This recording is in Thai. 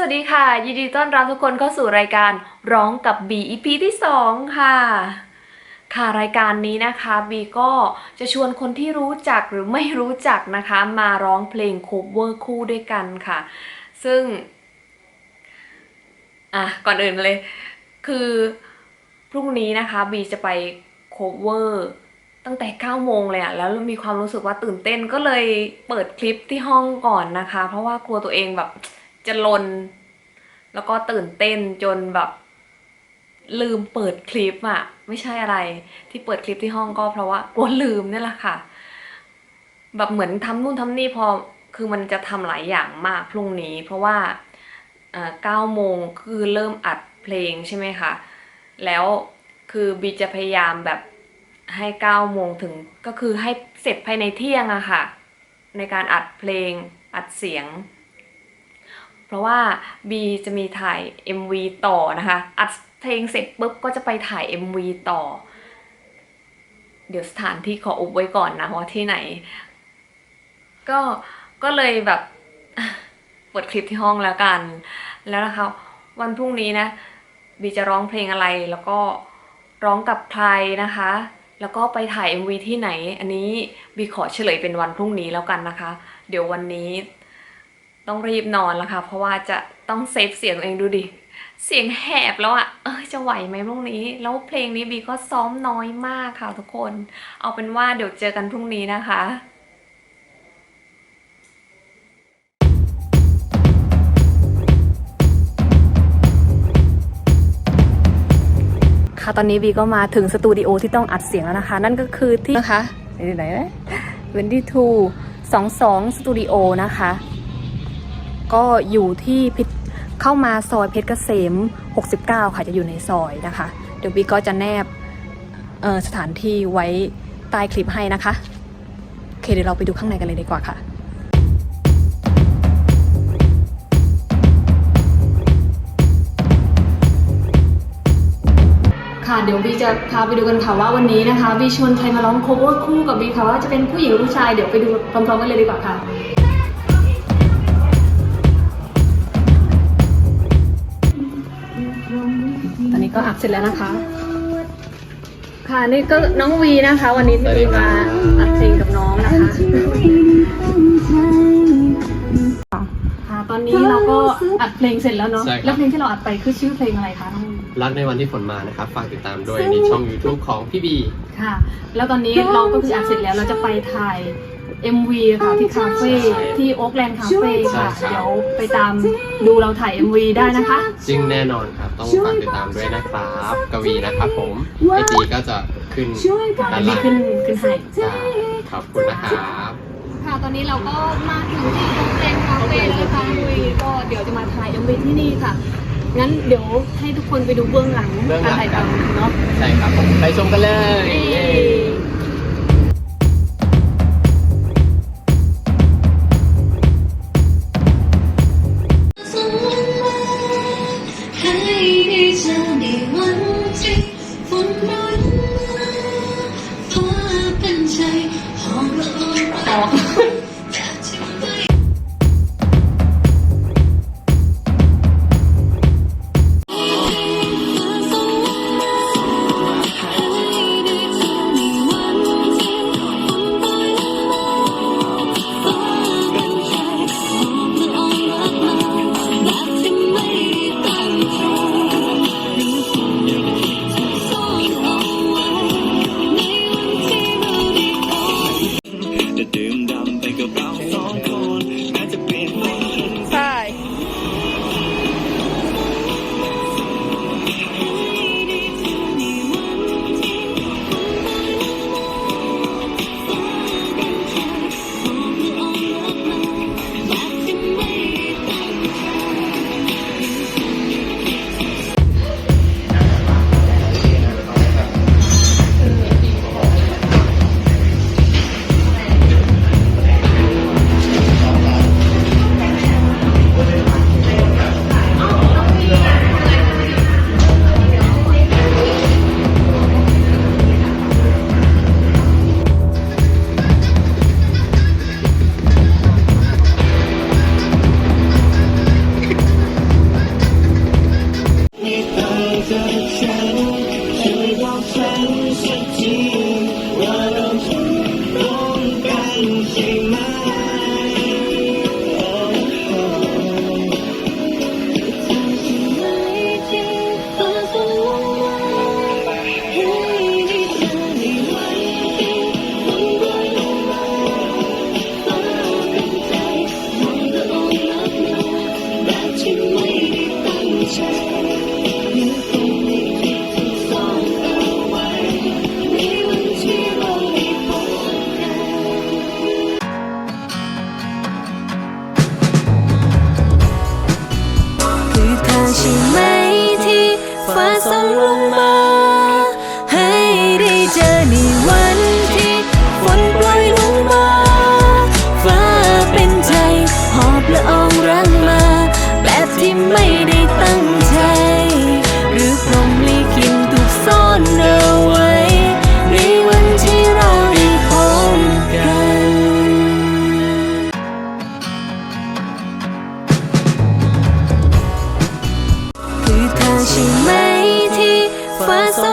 สวัสดีค่ะ ยินดีต้อนรับทุกคนเข้าสู่รายการร้องกับ B EP ที่ 2 ค่ะ ค่ะรายการนี้นะคะ B ก็จะชวนคนที่รู้จักหรือไม่รู้จักนะคะ มาร้องเพลง cover คู่ด้วยกันค่ะ ซึ่ง อะก่อนอื่นเลย คือพรุ่งนี้นะคะบีจะไป cover ตั้งแต่9โมงเลยอะแล้วมีความรู้สึกว่าตื่นเต้นก็เลยเปิดคลิปที่ห้องก่อนนะคะ เพราะว่ากลัวตัวเองแบบ จะลน แล้วก็ตื่นเต้นจนแบบ ลืมเปิดคลิปอะไม่ใช่อะไร ที่เปิดคลิปที่ห้องก็เพราะว่ากลัวลืมนี่แหละค่ะ แบบเหมือนทำนู่นทำนี่พอคือมันจะทำหลายอย่างมากพรุ่งนี้ เพราะว่าเอ่อเก้าโมงคือเริ่มอัดเพลงใช่ไหมคะ แล้วคือบีจะพยายามแบบให้เก้าโมงถึงก็คือให้เสร็จภายในเที่ยงอะค่ะ ในการอัดเพลงอัดเสียง เพราะว่าบีจะมีถ่าย MV ต่อนะคะ อัดเพลงเสร็จปุ๊บก็จะไปถ่าย MV ต่อ เดี๋ยวสถานที่ขออุบไว้ก่อนนะว่าที่ไหน ก็ก็เลยแบบเปิดคลิปที่ห้องแล้วกัน แล้วนะคะ วันพรุ่งนี้นะบีจะร้องเพลงอะไรแล้วก็ร้องกับใครนะคะ แล้วก็ไปถ่าย MV ที่ไหน อันนี้บีขอเฉลยเป็นวันพรุ่งนี้แล้วกันนะคะ เดี๋ยววันนี้ ต้องรีบนอนแล้วค่ะ เพราะว่าจะต้องเซฟเสียงตัวเองดูดิ เสียงแหบแล้วอะเออจะไหวไหมพรุ่งนี้ แล้วเพลงนี้บีก็ซ้อมน้อยมากค่ะทุกคน เอาเป็นว่าเดี๋ยวเจอกันพรุ่งนี้นะคะค่ะตอนนี้บีก็มาถึงสตูดิโอที่ต้องอัดเสียงแล้วนะคะ นั่นก็คือที่นะคะที่ไหนนะเวนดี้ทูสองสองสตูดิโอนะคะ ก็อยู่ที่พิเข้ามาซอยเพชรเกษม 69 ค่ะจะอยู่ในซอยนะคะ เดี๋ยวบีก็จะแนบสถานที่ไว้ใต้คลิปให้นะคะโอเคเดี๋ยวเราไปดูข้างในกันเลยดีกว่าค่ะค่ะเดี๋ยวบีจะพาไปดูกันค่ะว่าวันนี้นะคะบีชวนใครมาร้องโคเวอร์คู่กับบีค่ะว่าจะเป็นผู้หญิงหรือผู้ชายเดี๋ยวไปดูพร้อมๆกันเลยดีกว่าค่ะ เสร็จแล้วนะคะ ค่ะนี่ก็น้องวีนะคะ วันนี้ที่วีมาอัดเพลงกับน้องนะคะ ค่ะ ตอนนี้เราก็อัดเพลงเสร็จแล้วเนาะใช่ครับ แล้วเพลงที่เราอัดไปคือชื่อเพลงอะไรคะน้องวีรักในวันที่ฝนมานะครับ ฝากติดตามด้วยในช่อง YouTube ของพี่บี ค่ะ แล้วตอนนี้เราก็คืออัดเสร็จแล้วเราจะไปถ่าย MV ค่ะที่คาเฟ่ที่โอ๊กแลนด์คาเฟ่ค่ะเดี๋ยวไปตามดูเราถ่าย MV ได้นะคะจริงแน่นอนครับ ต้องฝากติดตามด้วยนะครับ กวีนะครับผมไอจีก็จะขึ้นด้านมีล่างขึ้นขึ้นให้ใช่ขอบคุณนะครับ ค่ะ ตอนนี้เราก็มาถึงที่โอ๊กแลนด์คาเฟ่แล้วนะคะลุยก็เดี๋ยวจะมาถ่าย MV ที่นี่ค่ะ งั้นเดี๋ยวให้ทุกคนไปดูเบื้องหลังเบื้องหลัการงถ่ายทำเนาะ ใช่ครับผม ไปชมกันเลย เย้ ไ新媒体发展